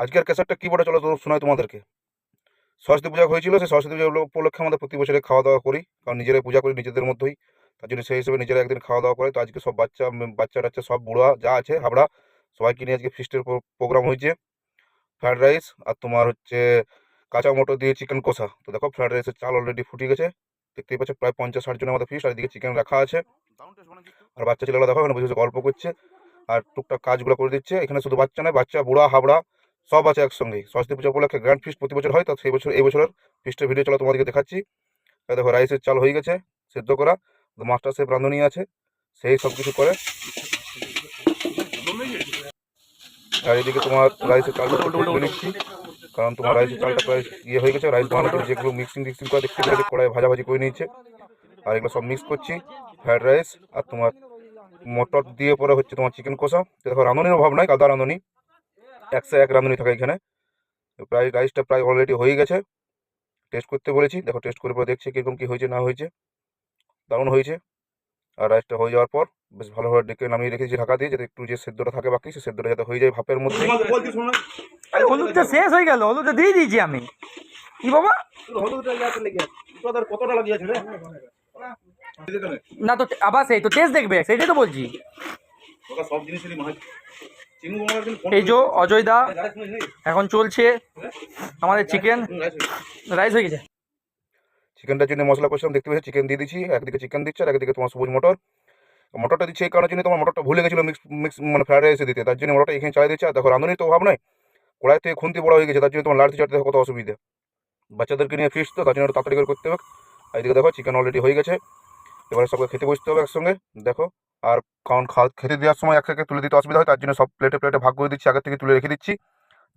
আজকের ক্যাসেটটা কী বলে চলো তো শোনাই তোমাদেরকে। সরস্বতী পূজা হয়েছিল, সেই সরস্বতী পূজা উপলক্ষে আমাদের প্রতি বছরে খাওয়া দাওয়া করি। কারণ নিজেরাই পূজা করি, নিজেদের মধ্যেই। তার জন্য সেই হিসেবে নিজেরা একদিন খাওয়া দাওয়া করে। তো আজকে সব বাচ্চা বাচ্চা টাচ্চা সব বুড়া যা আছে, হাবড়া, সবাইকে নিয়ে আজকে ফিস্টের প্রোগ্রাম হয়েছে। ফ্রায়েড রাইস আর তোমার হচ্ছে কাঁচা মটর দিয়ে চিকেন কষা। তো দেখো ফ্রায়েড রাইসের চাল অলরেডি ফুটে গেছে। দেখতেই পাচ্ছ প্রায় পঞ্চাশ ষাট জনের আমাদের ফিস্ট আর এদিকে চিকেন রাখা আছে। আর বাচ্চা ছেলেগুলো দেখো এখানে বসে গল্প করছে। আর টুকটাক কাজগুলো করে দিচ্ছে। এখানে শুধু বাচ্চা নয়, বাচ্চা, বুড়া, হাবড়া সব আছে একসঙ্গে সরস্বতী পূজা উপলক্ষে গ্র্যান্ড ফিস্ট প্রতি বছর হয়, তো সেই বছর, এই বছরের ফিস্টের ভিডিও চলো তোমাদেরকে দেখাচ্ছি। দেখো রাইসের চাল হয়ে গেছে, সেদ্ধ করা মাস্টার শেফ রাঁধুনি আছে, সেই সব কিছু করে। আর এদিকে তোমার রাইসের চালটা নিচ্ছি, কারণ তোমার রাইসের চালটা প্রায় ইয়ে হয়ে গেছে রাইস বানানোর যেগুলো মিক্সিং টিক্সিং করে, দেখতে পেয়েছি কড়াই ভাজাভাজি করে নিয়েছে। আর এগুলো সব মিক্স করছি ফ্রায়েড রাইস আর তোমার মটর দিয়ে পরে হচ্ছে তোমার চিকেন কষা। দেখো, রাঁধুনির অভাব নাই আদা রাঁধুনি। একশো এক রাঁধুনি থাকে এখানে। তো প্রায় রাইসটা প্রায় অলরেডি হয়ে গেছে। টেস্ট করতে বলেছি। দেখো টেস্ট করে পরে দেখছি কীরকম কী হয়েছে না হয়েছে। দারুণ হয়েছে। আর রাইসটা হয়ে যাওয়ার পর বেশ ভালোভাবে ডেকে নামিয়ে রেখেছি ঢাকা দিয়ে যাতে একটু যে সেদ্ধটা থাকে বাকি সে সেদ্ধটা যাতে হয়ে যায় ভাপের মধ্যে। আরে হলুদটা শেষ হয়ে গেল হলুদটা দিয়ে দিয়েছি আমি। কি বাবা? কতটা লাগিয়েছে না তো আবার সেই তো টেস্ট দেখবে সেটাই তো বলছি। সব জিনিসেরই এই যে অজয় দা এখন চলছে আমাদের চিকেন রাইস হয়ে গেছে। চিকেনটার জন্য মশলা করছিলাম দেখতে পেয়েছি? চিকেন দিয়ে দিচ্ছি, একদিকে চিকেন দিচ্ছে আর একদিকে তোমার সবুজ মটর। মটরটা দিচ্ছে এই কারণের জন্য তোমার মটরটা ভুলে গেছিল মিক্স মিক্স মানে ফ্রাইড রাইসে দিতে। তার জন্য মটরটা এখানে চালাই দিচ্ছে। আর দেখো রাঁধুনি তো অভাব নয়। কড়াই থেকে খুন্তি বড় হয়ে গেছে, তার জন্য তোমার লাড়তে চাটতে কত অসুবিধা। বাচ্চাদেরকে নিয়ে ফিস তো, তার জন্য তাড়াতাড়ি করে করতে হবে। এদিকে দেখো চিকেন অলরেডি হয়ে গেছে। এবারে সবকে খেতে বসতে হবে একসঙ্গে। দেখো আর কারণ খেতে দেওয়ার সময় একসাথে তুলে দিতে অসুবিধা হয়, তার জন্য সব প্লেটে প্লেটে ভাগ করে দিচ্ছি আগে থেকে তুলে রেখে দিচ্ছি,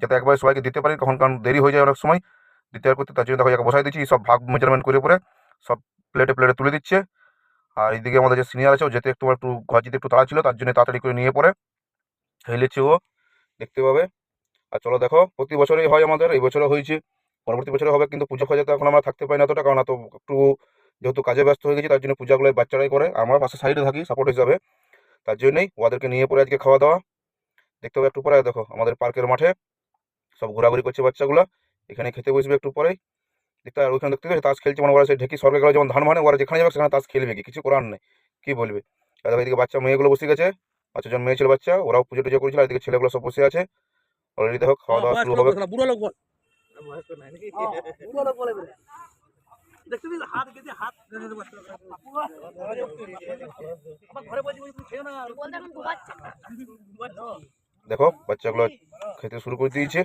যাতে একবারে সবাইকে দিতে পারি তখন কারণ দেরি হয়ে যায় অনেক সময়, দিতে করতে তার জন্য দেখো একে বসাই দিচ্ছি, সব ভাগ মেজারমেন্ট করে পরে সব প্লেটে প্লেটে তুলে দিচ্ছে। আর এইদিকে আমাদের যে সিনিয়র আছে, ও যেতে একটু একটু ঘর যেতে একটু তাড়া ছিল, তার জন্য তাড়াতাড়ি করে নিয়ে পরে হেলেছে ও, দেখতে পাবে। আর চলো দেখো, প্রতি বছরই হয় আমাদের, এই বছরও হয়েছে, পরবর্তী বছরে হবে, কিন্তু পুজো ফাজাতে এখন আমরা থাকতে পারি না অতটা, কারণ এত একটু যেহেতু কাজে ব্যস্ত হয়ে গেছি তার জন্য পূজাগুলো বাচ্চারাই করে। আমরা পাশে সাইডে থাকি সাপোর্ট হিসাবে। তার জন্যই ওদেরকে নিয়ে পরে আজকে খাওয়া দাওয়া দেখতে হবে একটু পরে দেখো আমাদের পার্কের মাঠে। সব ঘোরাঘুরি করছে বাচ্চাগুলো। এখানে খেতে বসবে একটু পরেই। দেখতে আর ওইখানে দেখতে পাচ্ছি তাস খেলছে মানে ওরা সেই ঢেকি সরকার গেলে যেমন ধান মানে ওরা যেখানে যাবে সেখানে তাস খেলবে কি কিছু করার নেই। কী বলবে? দেখো এদিকে বাচ্চা মেয়েগুলো বসে গেছে। বাচ্চা জন মেয়ে ছিল বাচ্চা ওরাও পুজো টুজো করেছিল আর এদিকে ছেলেগুলো সব বসে আছে। অলরেডি দেখো খাওয়া দাওয়া শুরু হবে। বুড়ো লোক বল দেখো বাচ্চাগুলো খেতে শুরু করে দিয়েছে।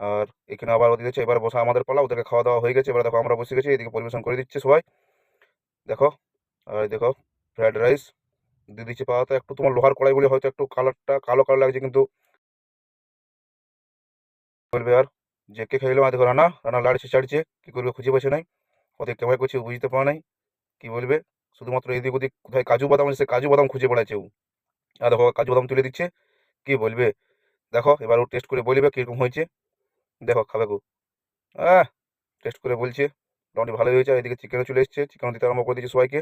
আর এখানে আবার ওদিকে দিচ্ছে এবার বসা আমাদের পালা ওদেরকে খাওয়া দাওয়া হয়ে গেছে। এবার দেখো আমরা বসে গেছি এদিকে পরিবেশন করে দিচ্ছে সবাই। দেখো আর দেখো ফ্রাইড রাইস দিয়ে দিচ্ছে পাওয়াতে একটু তোমার লোহার কড়াই বলে হয়তো একটু কালারটা কালো কালো লাগছে কিন্তু বলবে আর যে কে খাইলো আর দেখো রানা রানা লাড়ছে চাড়ছে কী করবে খুঁজে পাচ্ছে নাই। ওদের কেমন করছে বুঝতে পারে নাই। কী বলবে? শুধুমাত্র এদিক ওদিক কোথায় কাজু বাদাম আছে কাজু বাদাম খুঁজে বেড়াচ্ছে ও। আর দেখো কাজু বাদাম তুলে দিচ্ছে। কি বলবে? দেখো, এবার ও টেস্ট করে বলবে কীরকম হয়েছে। দেখো, খাবে গো। আহ টেস্ট করে বলছে। মোটামুটি ভালোই হয়েছে। এদিকে চিকেনও চলে এসছে। চিকেন দিতে আরম্ভ করে দিয়েছে সবাইকে।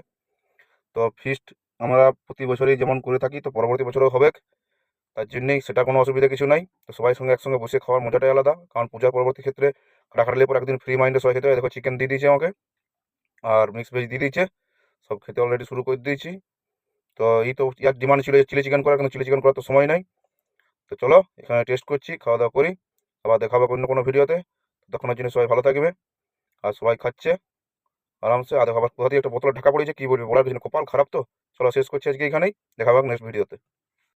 তো ফিস্ট আমরা প্রতি বছরই যেমন করে থাকি, তো পরবর্তী বছরও হবে। তার জন্যেই সেটা কোনো অসুবিধা কিছু নাই। তো সবাই সঙ্গে একসঙ্গে বসে খাওয়ার মজাটাই আলাদা। কারণ পূজার পরবর্তী ক্ষেত্রে খাটাখাটলে পর একদিন ফ্রি মাইন্ডে সবাই খেতে হয়। দেখো চিকেন দিয়ে দিয়েছে আমাকে। আর মিক্স ভেজ দিয়ে দিয়েছে। সব খেতে অলরেডি শুরু করে দিয়েছি। তো এই তো ইয়ার ডিমান্ড ছিল চিলি চিকেন করার, কিন্তু চিলি চিকেন করার তো সময় নাই। তো চলো, এখানে টেস্ট করছি, খাওয়া দাওয়া করি। আবার দেখা হবে অন্য কোনো ভিডিওতে। ততক্ষণের জন্য সবাই ভালো থাকবে। আর সবাই খাচ্ছে। আরামসে। আর দেখো আবার কোথা দিয়ে একটা বোতলে ঢাকা পড়েছে, কী বলবি? বলার কিছু কপাল খারাপ তো। চলো শেষ করছি আজকে এখানেই। দেখা হবে নেক্সট ভিডিওতে